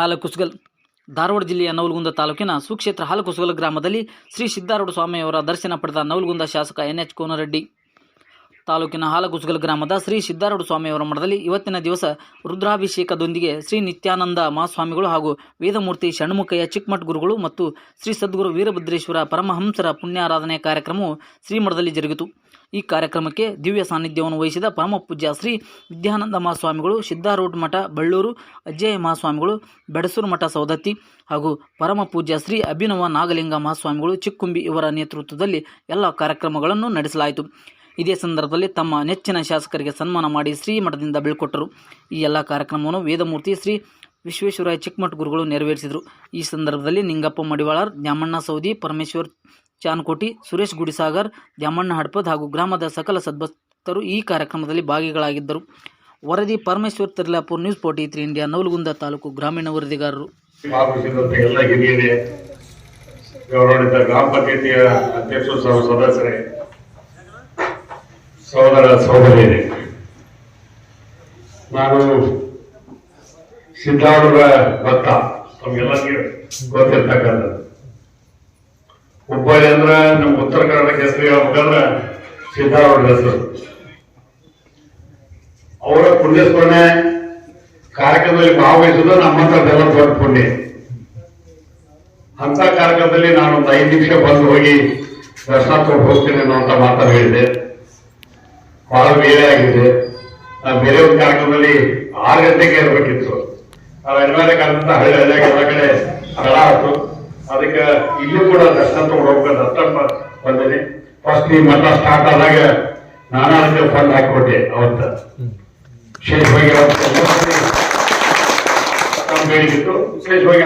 ಹಾಲಕುಸ್ಗಲ್, ಧಾರವಾಡ ಜಿಲ್ಲೆಯ ನವಲಗುಂದ ತಾಲೂಕಿನ ಸುಕ್ಷೇತ್ರ ಹಾಲಕುಸುಗಲ ಗ್ರಾಮದಲ್ಲಿ ಶ್ರೀ ಸಿದ್ದಾರೂಢ ಸ್ವಾಮಿಯವರ ದರ್ಶನ ಪಡೆದ ನವಲಗುಂದ ಶಾಸಕ ಎನ್ ಎಚ್ ಕೋನರೆಡ್ಡಿ. ತಾಲೂಕಿನ ಹಾಲಗುಸಗಲ್ ಗ್ರಾಮದ ಶ್ರೀ ಸಿದ್ದಾರೂಢ ಸ್ವಾಮಿಯವರ ಮಠದಲ್ಲಿ ಇವತ್ತಿನ ದಿವಸ ರುದ್ರಾಭಿಷೇಕದೊಂದಿಗೆ ಶ್ರೀ ನಿತ್ಯಾನಂದ ಮಹಾಸ್ವಾಮಿಗಳು ಹಾಗೂ ವೇದಮೂರ್ತಿ ಷಣ್ಮುಖಯ್ಯ ಚಿಕ್ಕಮಠ ಗುರುಗಳು ಮತ್ತು ಶ್ರೀ ಸದ್ಗುರು ವೀರಭದ್ರೇಶ್ವರ ಪರಮಹಂಸರ ಪುಣ್ಯಾರಾಧನೆ ಕಾರ್ಯಕ್ರಮವು ಶ್ರೀಮಠದಲ್ಲಿ ಜರುಗಿತು. ಈ ಕಾರ್ಯಕ್ರಮಕ್ಕೆ ದಿವ್ಯ ಸಾನ್ನಿಧ್ಯವನ್ನು ವಹಿಸಿದ ಪರಮ ಪೂಜ್ಯ ಶ್ರೀ ವಿದ್ಯಾನಂದ ಮಹಾಸ್ವಾಮಿಗಳು, ಸಿದ್ದಾರೂಢ ಮಠ, ಬಳ್ಳೂರು ಅಜ್ಜಯ ಮಹಾಸ್ವಾಮಿಗಳು, ಬೆಡಸೂರು ಮಠ ಸೌದತ್ತಿ ಹಾಗೂ ಪರಮ ಪೂಜ್ಯ ಶ್ರೀ ಅಭಿನವ ನಾಗಲಿಂಗ ಮಹಾಸ್ವಾಮಿಗಳು ಚಿಕ್ಕುಂಬಿ ಇವರ ನೇತೃತ್ವದಲ್ಲಿ ಎಲ್ಲ ಕಾರ್ಯಕ್ರಮಗಳನ್ನು ನಡೆಸಲಾಯಿತು. ಇದೇ ಸಂದರ್ಭದಲ್ಲಿ ತಮ್ಮ ನೆಚ್ಚಿನ ಶಾಸಕರಿಗೆ ಸನ್ಮಾನ ಮಾಡಿ ಶ್ರೀಮಠದಿಂದ ಬೀಳ್ಕೊಟ್ಟರು. ಈ ಎಲ್ಲ ಕಾರ್ಯಕ್ರಮವನ್ನು ವೇದಮೂರ್ತಿ ಶ್ರೀ ವಿಶ್ವೇಶ್ವರಾಯ ಚಿಕ್ಕಮಠ ಗುರುಗಳು ನೆರವೇರಿಸಿದರು. ಈ ಸಂದರ್ಭದಲ್ಲಿ ನಿಂಗಪ್ಪ ಮಡಿವಾಳರ್ ದ್ಯಾಮಣ್ಣ ಸೌದಿ, ಪರಮೇಶ್ವರ್ ಚಾನ್ಕೋಟಿ, ಸುರೇಶ್ ಗುಡಿಸಾಗರ್, ದ್ಯಾಮಣ್ಣ ಹಡ್ಪದ್ ಹಾಗೂ ಗ್ರಾಮದ ಸಕಲ ಸದ್ಭಕ್ತರು ಈ ಕಾರ್ಯಕ್ರಮದಲ್ಲಿ ಭಾಗಿಗಳಾಗಿದ್ದರು. ವರದಿ Parameshwar Tirlapur news forty three India, Navalgunda taluk ಗ್ರಾಮೀಣ ವರದಿಗಾರರು. ಗ್ರಾಮ ಪಂಚಾಯತಿಯ ಅಧ್ಯಕ್ಷರು ಸದಸ್ಯರೇ ಸಹೋದರ ಸಹೋದರಿಯರೇ ನಾನು ಸಿದ್ದಾರೂಢರ ಭಕ್ತ ತಮ್ಗೆಲ್ಲರಿಗೂ ಗೊತ್ತಿರ್ತಕ್ಕಂಥದ್ದು. ಹುಬ್ಬಳ್ಳಿ ಅಂದ್ರೆ ನಮ್ಮ ಉತ್ತರ ಕರ್ನಾಟಕ ಹೆಸರು ಹೇಳ್ಬೇಕಂದ್ರೆ ಸಿದ್ದಾರೂಢ ಹೆಸರು. ಅವರ ಪುಣ್ಯಸ್ಮರಣೆ ಕಾರ್ಯಕ್ರಮದಲ್ಲಿ ಭಾಗವಹಿಸುವುದು ಬೆಲ್ಲ ದೊಡ್ಡ ಪುಣ್ಯ. ಅಂತ ಕಾರ್ಯಕ್ರಮದಲ್ಲಿ ನಾನು ಒಂದು ಐದು ನಿಮಿಷ ಬಂದು ಹೋಗಿ ದರ್ಶನ ಹೋಗ್ತೇನೆ ಅನ್ನುವಂತ ಮಾತನ್ನು ಹೇಳಿದೆ. ಬಹಳ ಬೇರೆ ಆಗಿದೆ. ನಾನು ಬೇರೆ ಒಂದು ಕಾರ್ಯಕ್ರಮದಲ್ಲಿ ಆರು ಗಂಟೆಗೆ ಇರಬೇಕಿತ್ತು. ನಾವು ಕಾಲದಿಂದ ಹಳ್ಳಿ ಹಳ್ಳಿಯಾಗ ಎಲ್ಲ ಕಡೆ ಆಯ್ತು ಅದಕ್ಕೆ ಇಲ್ಲೂ ಕೂಡ ದರ್ಶನ ತಗೊಂಡು ಹೋಗ್ಬೇಕು ಅಷ್ಟ ಬಂದಿನಿ ಫಸ್ಟ್ ಈ ಮಠ ಸ್ಟಾರ್ಟ್ ಆದಾಗ ನಾನು ಅದಕ್ಕೆ ಫಂಡ್ ಹಾಕಿಕೊಟ್ಟೆ ಅವತ್ತ. ವಿಶೇಷವಾಗಿ ಬೇಡಿಕಿತ್ತು ವಿಶೇಷವಾಗಿ